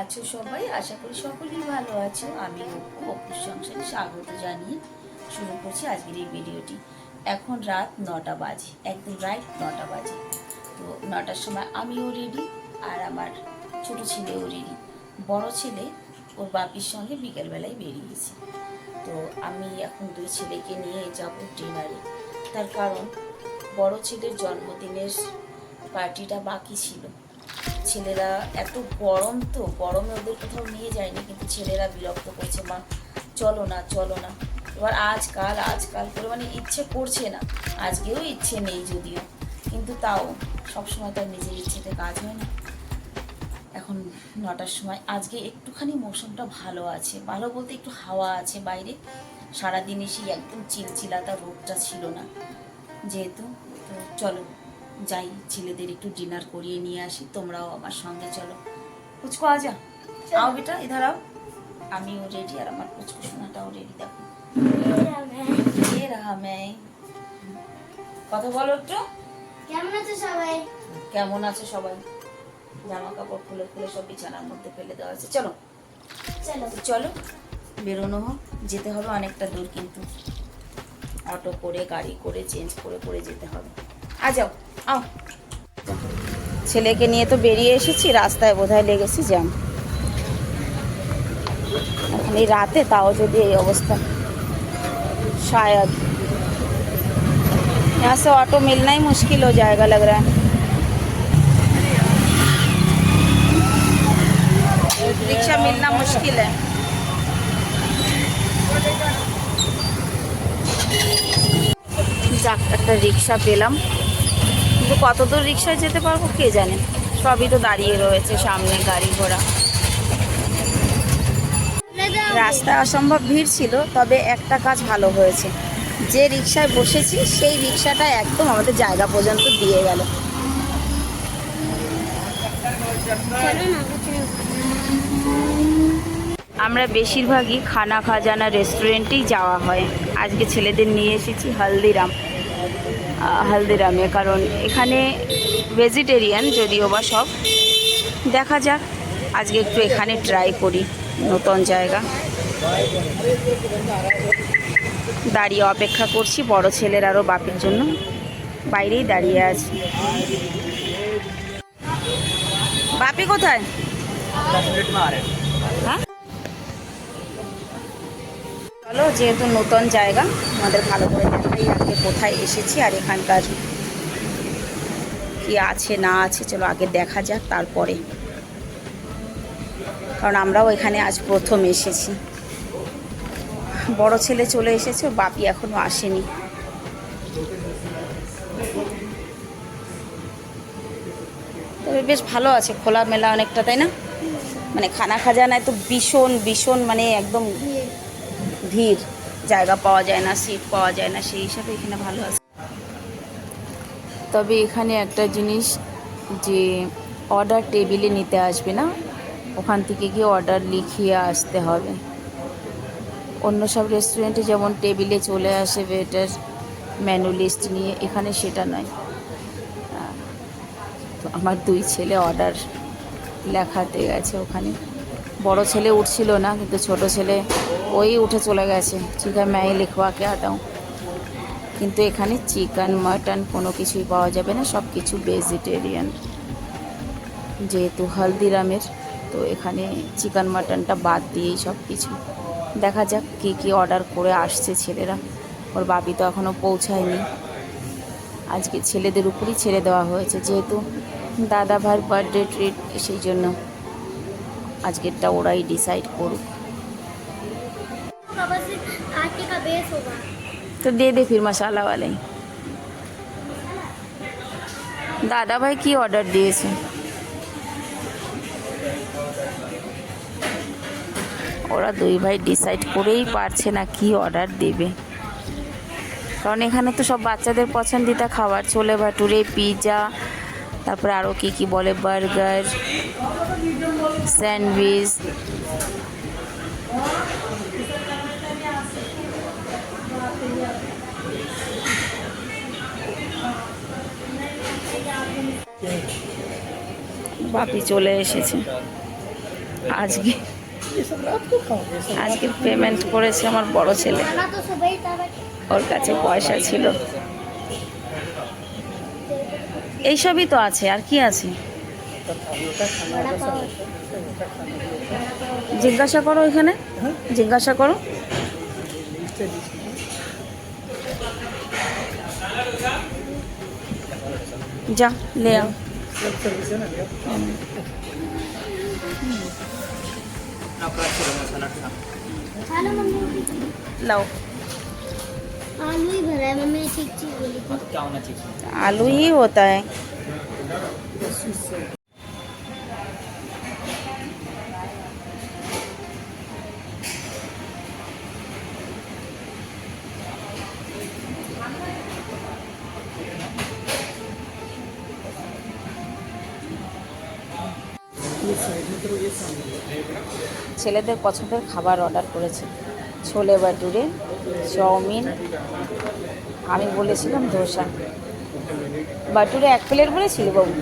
আছো সবাই? আশা করি সকলেই ভালো আছো। আমি অপু অপুর সংসারে স্বাগত জানিয়ে শুরু করছি আজকের এই ভিডিওটি। এখন রাত নটা বাজে, একদম রাইট নটা বাজে। তো নটার সময় আমিও রেডি আর আমার ছোট ছেলেও রেডি বড় ছেলে ওর বাপির সঙ্গে বিকেলবেলায় বেরিয়েছে। তো আমি এখন দুই ছেলেকে নিয়ে যাব ডিনারে তার কারণ বড় ছেলের জন্মদিনের পার্টিটা বাকি ছিল। ছেলেরা এত গরম তো, গরমে ওদের কোথাও নিয়ে যায়নি, কিন্তু ছেলেরা বিরক্ত করছে, মা, চলো না চলো না। এবার আজকাল আজকাল আজ করে মানে ইচ্ছে করছে না, আজকেও ইচ্ছে নেই যদিও, কিন্তু তাও সবসময় তার নিজের ইচ্ছেতে কাজ হয় না। এখন নটার সময়, আজকে একটুখানি মৌসুমটা ভালো আছে, ভালো বলতে একটু হাওয়া আছে বাইরে, সারাদিনে সেই একদম চিলচিলাতা রোদটা ছিল না, যেহেতু, তো চলো যাই ছেলেদের একটু ডিনার করিয়ে নিয়ে আসি তোমরাও আমার সঙ্গে চলো। পুচকো আজা আও বেটা ইধার আও আমিও রেডি আর আমার পুচকু সোনাটাও রেডি দেখো। এ রাহা কথা বলো একটু। কেমন আছো সবাই? কেমন আছে সবাই? জামা কাপড় খুলে খুলে সব বিছানার মধ্যে ফেলে দেওয়া আছে। চলো। চলো। চলো। বেরোনো হোক যেতে হবে অনেকটা দূর কিন্তু। অটো করে গাড়ি করে চেঞ্জ করে করে যেতে হবে। আ যাও আও ছেলেকে নিয়ে তো বেরিয়ে এসেছি রাস্তায় বোধহয় লেগেছি জ্যাম এখন এই রাতে তাও যদি এই অবস্থা शायद यहाँ से ऑटो मिलना ही मुश्किल हो जाएगा लग रहा है रिक्शा मिलना मुश्किल है যাক একটা রিক্সা পেলাম কিন্তু কত দূর রিক্সায় যেতে পারব, কে জানে? সবই তো দাঁড়িয়ে রয়েছে, সামনে গাড়ি ঘোড়া। রাস্তায় অসম্ভব ভিড় ছিল, তবে একটা কাজ ভালো হয়েছে। যে রিক্সায় বসেছি, সেই রিক্সাটা একদম আমাদের জায়গা পর্যন্ত দিয়ে গেল। আমরা বেশিরভাগই খানা খাজানা রেস্টুরেন্টেই যাওয়া হয়। আজকে ছেলেদের নিয়ে এসেছি হলদিরাম। হলদিরামে, কারণ এখানে ভেজিটেরিয়ান যদিও বা সব। দেখা যাক, আজকে একটু এখানে ট্রাই করি, নতুন জায়গা। দাঁড়িয়ে অপেক্ষা করছি বড় ছেলের আরও বাপের জন্য। বাইরেই দাঁড়িয়ে আছি। বাপি কোথায়? হ্যাঁ? চলো, যেহেতু নতুন জায়গা, আমাদের ভালো করে দেখাই আগে কোথায় এসেছি আর এখানকার কি আছে, না আছে, চলো আগে দেখা যাক তারপরে। কারণ আমরাও এখানে আজ প্রথম এসেছি। বড় ছেলে চলে এসেছে বাপি এখনও আসেনি। তবে বেশ ভালো আছে, খোলামেলা অনেকটা, তাই না? মানে খানা খাজানায় তো ভীষণ ভীষণ মানে একদম ভিড়। জায়গা পাওয়া যায় না সিট পাওয়া যায় না, সেই হিসাবে এখানে ভালো আছে। তবে এখানে একটা জিনিস যে অর্ডার টেবিলে নিতে আসবে না, ওখান থেকে গিয়ে অর্ডার লিখিয়ে আসতে হবে। অন্য সব রেস্টুরেন্টে যেমন টেবিলে চলে আসে ওয়েটার মেনু লিস্ট নিয়ে, এখানে সেটা নয়। আমার দুই ছেলে অর্ডার লেখাতে গেছে ওখানে। বড় ছেলে উঠছিল না, কিন্তু ছোট ছেলে ওই উঠে চলে গেছে। ঠিক আছে ম্যাই লিখবা কে আতাও কিন্তু এখানে চিকেন, মাটন কোনো কিছুই পাওয়া যাবে না সব কিছু ভেজিটেরিয়ান যেহেতু হলদিরামের, তো এখানে চিকেন, মাটনটা বাদ দিয়েই সব কিছু দেখা যাক কী কী অর্ডার করে আসছে ছেলেরা। ওর বাবি তো এখনও পৌঁছায়নি। আজকে ছেলেদের উপরই ছেড়ে দেওয়া হয়েছে, যেহেতু দাদা ভাইয়ের বার্থডে ট্রিট সেই জন্য। আজকেরটা ওরাই ডিসাইড করুক बाबा से आटे का बेस होगा तो दे दे फिर मसाला वाले ही দাদা ভাই কি অর্ডার দিয়েছে ওরা দুই ভাই ডিসাইড করেই পারছে না কি অর্ডার দেবে কারণ এখানে তো সব বাচ্চাদের পছন্দিতা খাবার ছোলে ভাটুরে পিৎজা তারপরে আরও কী কী বলে? Burger, sandwich. বাপি চলে এসেছে। আজকে আজকে পেমেন্ট করেছে আমার বড় ছেলে। ওর কাছে পয়সা ছিল। এইসবই তো আছে আর কি আছে? জিজ্ঞাসা করো এখানে। জিজ্ঞাসা করো। যা লে লাও आलू ही भरा है मम्मी ने ठीक चीज बोली थी आलू ही होता है ये साइड में करो ये सामने ছেলেদের পছন্দের খাবার অর্ডার করেছে ছোলে বাটুরে চাউমিন, আমি বলেছিলাম ধোসা। বাটুরে এক প্লেট বলেছিল বাবু।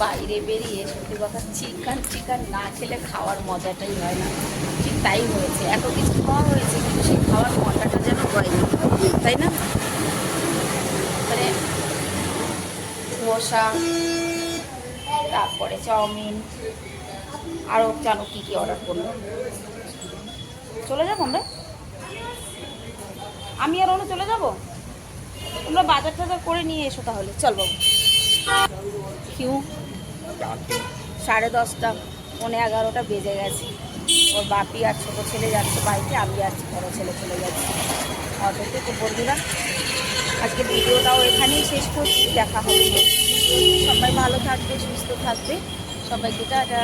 বাইরে বেরিয়ে সত্যি কথা চিকেন চিকেন না খেলে খাওয়ার মজাটাই হয় না। ঠিক তাই হয়েছে। এত কিছু খাওয়া হয়েছে, কিন্তু সেই খাওয়ার মজাটা যেন হয়নি। তাই না? মানে ধোসা তারপরে চাউমিন আরও জানো কী কী অর্ডার করল। চলে যাব আমরা? আমি আর অনু চলে যাব? তোমরা বাজার টাজার করে নিয়ে এসো তাহলে। চল বাবু। কিউ সাড়ে দশটা, পৌনে এগারোটা বেজে গেছে। ওর বাপি আর ছোটো ছেলে যাচ্ছে বাইকে আমি আর বড়ো ছেলে চলে যাচ্ছি। অটোতে তো বন্ধুরা আজকে ভিডিওটাও এখানেই শেষ করছি দেখা হবে। সবাই ভালো থাকবে সুস্থ থাকবে। সবাইকে টাটা।